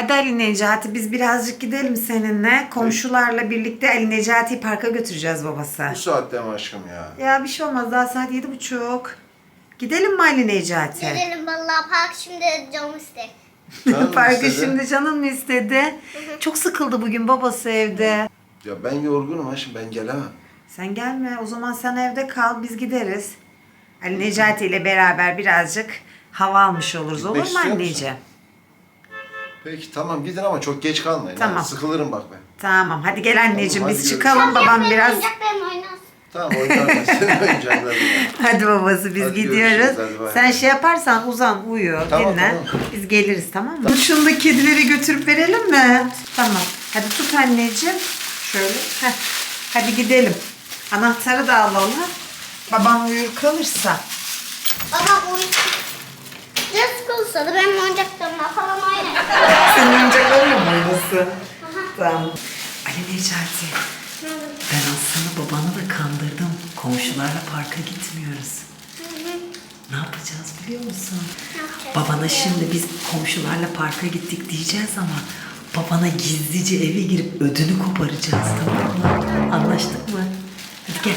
Hadi Ali Necati biz birazcık gidelim seninle. Komşularla birlikte Ali Necati'yi parka götüreceğiz babası. Bu saatte mi aşkım ya? Ya bir şey olmaz daha saat yedi buçuk. Gidelim mi Ali Necati? Gidelim vallahi park şimdi canım istek. Canım Parkı istedi? şimdi canın mı istedi? Çok sıkıldı bugün babası evde. Ya ben yorgunum aşkım ben gelemem. Sen gelme o zaman sen evde kal biz gideriz. Ali Necati ile beraber birazcık hava almış oluruz Gitmek olur mu istiyor musun? anneciğim? Peki tamam gidin ama çok geç kalmayın. Tamam. ha. Sıkılırım bak ben. Tamam hadi gel anneciğim Tamam, biz hadi çıkalım babam biraz. Oynasın. Tamam oynarım ben senin oyuncaklarınla. Hadi babası biz Hadi gidiyoruz. görüşürüz, hadi bay Sen bay. şey yaparsan uzan uyu Tamam, dinlen. tamam. Biz geliriz tamam mı? Şunu da kedileri götürüp verelim mi? Tamam. Hadi tut anneciğim. Şöyle. Heh. Hadi gidelim. Anahtarı da alalım. Babam uyur kalırsa. Baba bu Biraz sıkılsa da benim oyuncaklarımla falan oynayın. Senin oyuncaklarınla mı oynasın? Tamam. Ali Necati. Ben aslında babanı da kandırdım. Komşularla parka gitmiyoruz. Ne yapacağız biliyor musun? Babana şimdi biz komşularla parka gittik diyeceğiz ama babana gizlice eve girip ödünü koparacağız tamam mı? Anlaştık mı? Hadi gel.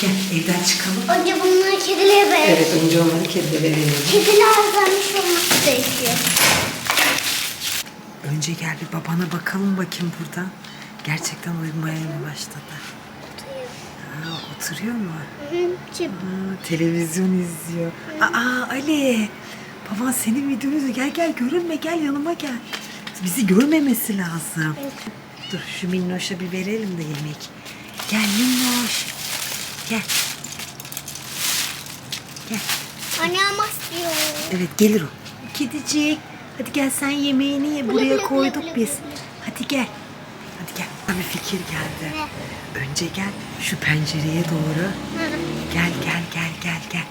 Gel evden çıkalım. Önce bunları kedilere verelim. Evet önce onları kedilere verelim. Kediler vermiş olması gerekiyor. Önce gel bir babana bakalım bakayım buradan. Gerçekten uyumaya mı başladı? Ha, oturuyor mu? Hı hı. Ha, televizyon izliyor. Aa Ali. Baban senin videonu. Gel gel görünme gel yanıma gel. Bizi görmemesi lazım. Dur şu minnoşa bir verelim de yemek. Gel minnoş. Gel. Gel. Anne ama istiyor. Evet gelir o. Kedicik. Hadi gel sen yemeğini ye. Buraya koyduk biz. Hadi gel. Hadi gel. Bana Bir fikir geldi. Önce gel şu pencereye doğru. Gel gel gel gel gel.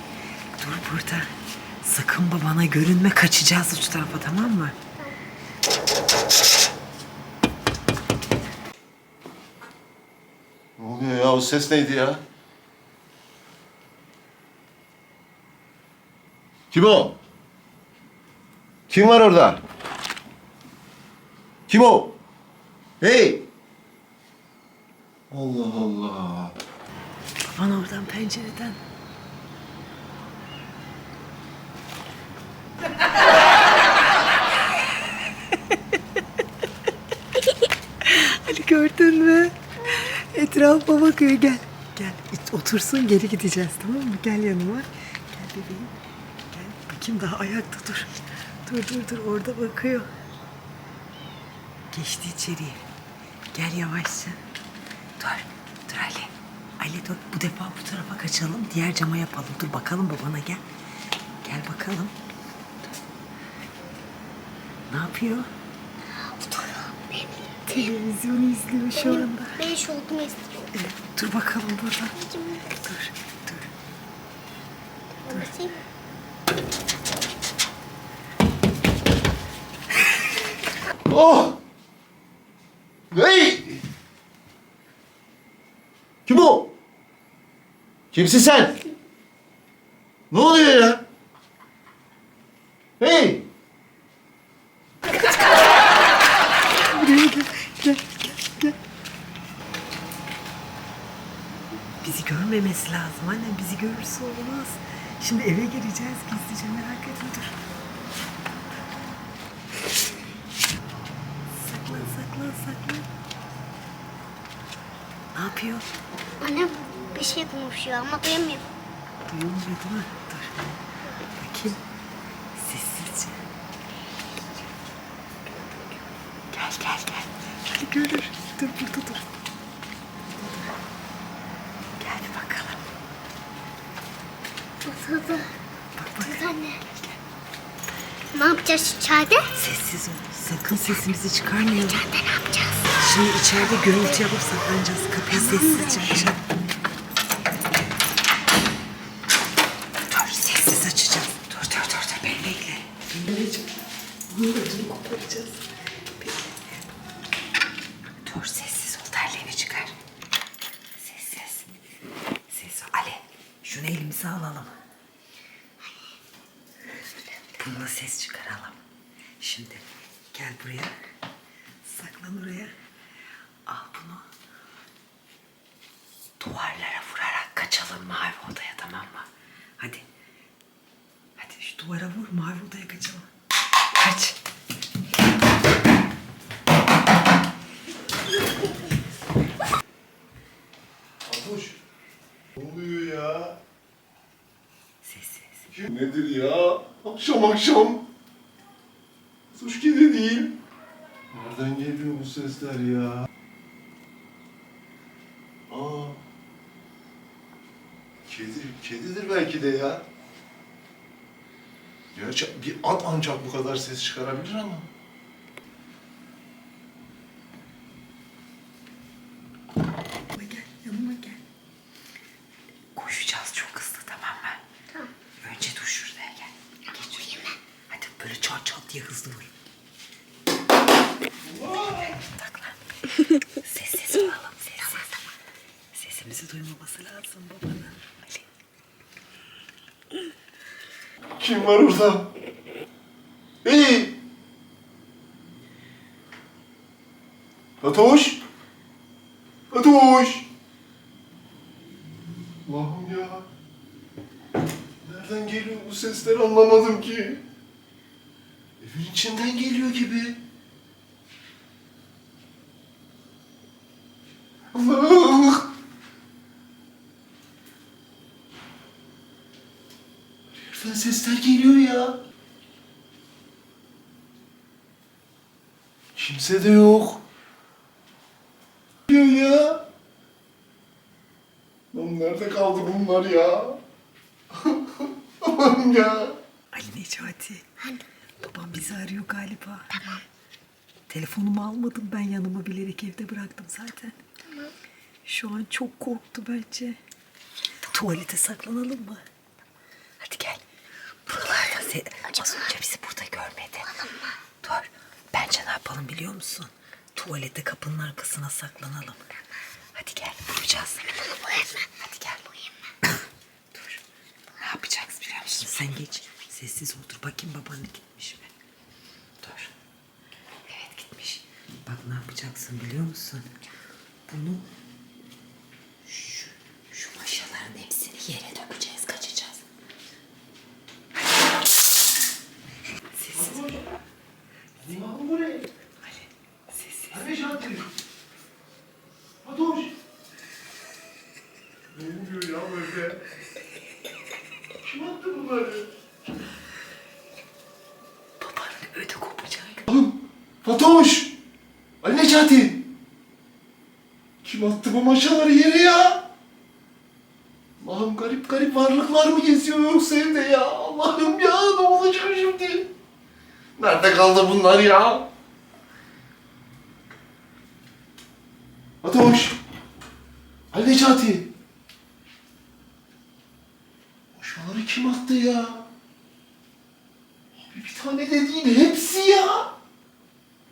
Dur burada. Sakın babana görünme kaçacağız uç tarafa tamam mı? Ne oluyor ya o ses neydi ya? Kim o? Kim var orada? Kim o? Hey! Allah Allah. Baban oradan pencereden. Ali gördün mü? Etrafa bakıyor gel. Gel otursun geri gideceğiz tamam mı? Gel yanıma. Gel bebeğim. Bakayım daha ayakta dur. Dur dur dur orada bakıyor. Geçti içeriye. Gel yavaşça. Dur. Dur Ali. Ali dur. Bu defa bu tarafa kaçalım. Diğer cama yapalım. Dur bakalım babana gel. Gel bakalım. Dur. Ne yapıyor? Televizyonu izliyor şu anda. Ben şortumu istiyor. Evet, dur bakalım burada. Dur. Oh! Hey! Kim o? Kimsin sen? Ne oluyor ya? Hey! Bizi görmemesi lazım anne. Bizi görürse olmaz. Şimdi eve gireceğiz gizlice merak etme dur. Saklan saklan. Ne yapıyor? Annem bir şey konuşuyor ama duyamıyorum. Duyulmuyor değil mi? Dur. Bakayım. Sessizce. Gel gel gel. Gel görür. Dur burada dur. Gel bir bakalım. Nasıldı? Bak bak. Kız anne. Ne yapacağız içeride? Sessiz ol. Sakın sesimizi çıkarmayalım. İçeride ne yapacağız? Şimdi içeride gürültü yapıp saklanacağız. Kapıyı sessizce açalım. Dur sessiz açacağız. Dur dur dur dur beni bekle. Beni bekle. Bunun ödünü koparacağız. Bekle. Dur sessiz ol terliğini çıkar. Sessiz. Sessiz ol. Ali şunu elimize alalım. Bununla ses çıkaralım. Şimdi Gel buraya. Saklan oraya. Al bunu. Duvarlara vurarak kaçalım mavi odaya tamam mı? Hadi. Hadi şu duvara vur mavi odaya kaçalım. Kaç. Atoş. Ne oluyor ya? Sessiz. Kim nedir ya? Akşam akşam. Suçki de değil. Nereden geliyor bu sesler ya? Aa. Kedi, kedidir belki de ya. Gerçi bir at ancak bu kadar ses çıkarabilir ama. Yanıma gel, yanıma gel. Koşacağız çok hızlı tamam mı? Tamam. Önce dur şuraya gel. Geç şuraya. Hadi böyle çat çat diye hızlı vur. Tak lan. Sessiz olalım, sessiz. Sesimizi duymaması lazım babanın. Ali. Kim var orada? Hey! Fatoş! Fatoş! Allah'ım ya. Nereden geliyor bu sesler anlamadım ki. Evin içinden geliyor gibi. Heriften sesler geliyor ya. Kimse de yok. Geliyor ya. Lan nerede kaldı bunlar ya? Aman ya. Ali Necati. Babam bizi arıyor galiba. Tamam. Telefonumu almadım ben yanıma bilerek evde bıraktım zaten. Tamam. Şu an çok korktu bence. Tuvalete saklanalım mı? Hadi gel. Buralarda se- az önce bizi burada görmedi. Dur. Bence ne yapalım biliyor musun? Tuvalete kapının arkasına saklanalım. Hadi gel bulacağız. Hadi gel. Dur. Ne yapacağız biliyor musun? Sen geç. Sessiz otur. Bakayım baban gitmiş mi? Dur. Evet gitmiş. Bak ne yapacaksın biliyor musun? Bunu şu, şu maşaların hepsini yere dökeceğiz. Kaçacağız. Sessiz. Allah'ım bu ne? Ali. Şantili? Fatoş! Ne oluyor ya böyle? Kim attı bunları? Babanın ödü kopacak. Oğlum, Fatoş! Ali Necati! Kim attı bu maşaları yere ya? Allah'ım garip garip varlıklar mı geziyor yoksa evde ya? Allah'ım ya ne olacak şimdi? Nerede kaldı bunlar ya? Fatoş! Ali Necati! Maşaları kim attı ya? Abi bir tane de değil hepsi ya.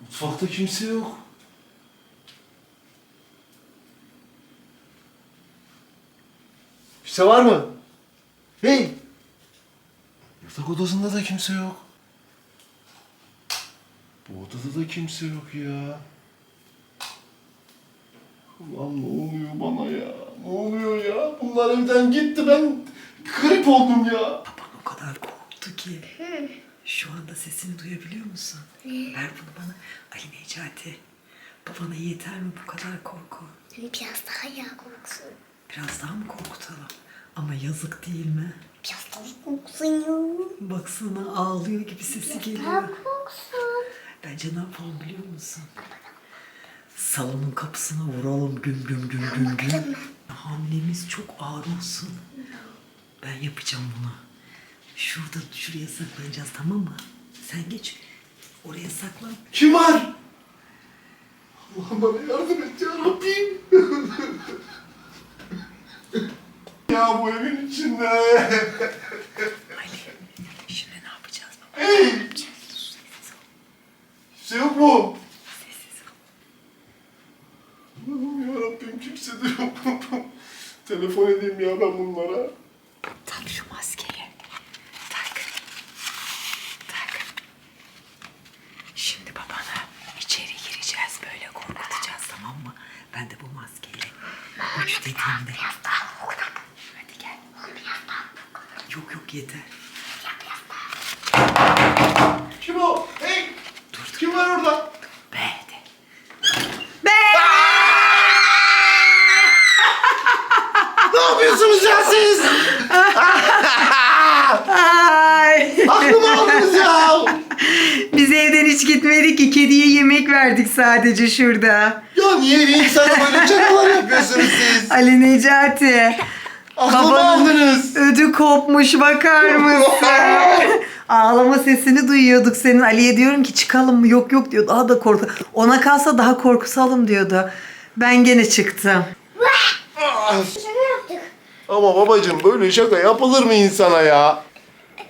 Mutfakta kimse yok. Kimse var mı? Hey! Yatak odasında da kimse yok. Bu odada da kimse yok ya. Ulan ne oluyor bana ya? Ne oluyor ya? Bunlar evden gitti ben grip oldum ya. Baban o kadar korktu ki. Şu anda sesini duyabiliyor musun? Ver bunu bana. Ali Necati. Babana yeter mi bu kadar korku? Biraz daha yağ korksun. Biraz daha mı korkutalım? Ama yazık değil mi? Biraz daha korksun ya. Baksana ağlıyor gibi sesi Daha geliyor. korksun. Bence ne yapalım biliyor musun? Salonun kapısına vuralım güm güm güm güm güm. Hamlemiz çok ağır olsun. Ben yapacağım bunu. Şurada şuraya saklanacağız tamam mı? Sen geç. Oraya saklan. Kim var? Allah'ım bana yardım et ya Rabbim. ya bu evin içinde. Ali şimdi ne yapacağız baba? Hey! Sessiz ol. Kimse yok mu? Sessiz ol. Allah'ım ya Rabbim kimse de yok. Telefon edeyim ya ben bunlara. Tak şu maskeyi. Tak. Tak. Şimdi baban Dediğimde. Hadi gel. Yok yok yeter. Kim o? Hey! Kim var orada? Be de. Be! Ne yapıyorsunuz ya siz? Ay. Aklımı aldınız ya. Biz evden hiç gitmedik ki. Kediye yemek verdik sadece şurada. Niye bir insana böyle çakalar yapıyorsunuz siz? Ali Necati. Aklımı Babanın aldınız. ödü kopmuş bakar mısın? Ağlama sesini duyuyorduk senin. Ali'ye diyorum ki çıkalım mı? Yok yok diyor. Daha da korku. Ona kalsa daha korkusalım diyordu. Ben gene çıktım. Ah, Şaka yaptık. Ama babacığım böyle şaka yapılır mı insana ya?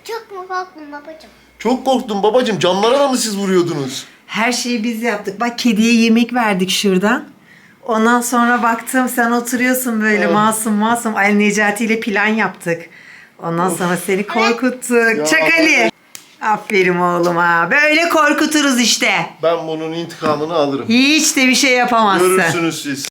Çok mu korktun babacığım? Çok korktum babacığım. Camlara da mı siz vuruyordunuz? Her şeyi biz yaptık. Bak kediye yemek verdik şuradan. Ondan sonra baktım sen oturuyorsun böyle Oh. masum masum. Ali Necati ile plan yaptık. Ondan sonra seni korkuttuk. Ya. Çak Ali. Aferin oğluma. Böyle korkuturuz işte. Ben bunun intikamını alırım. Hiç de bir şey yapamazsın. Görürsünüz siz.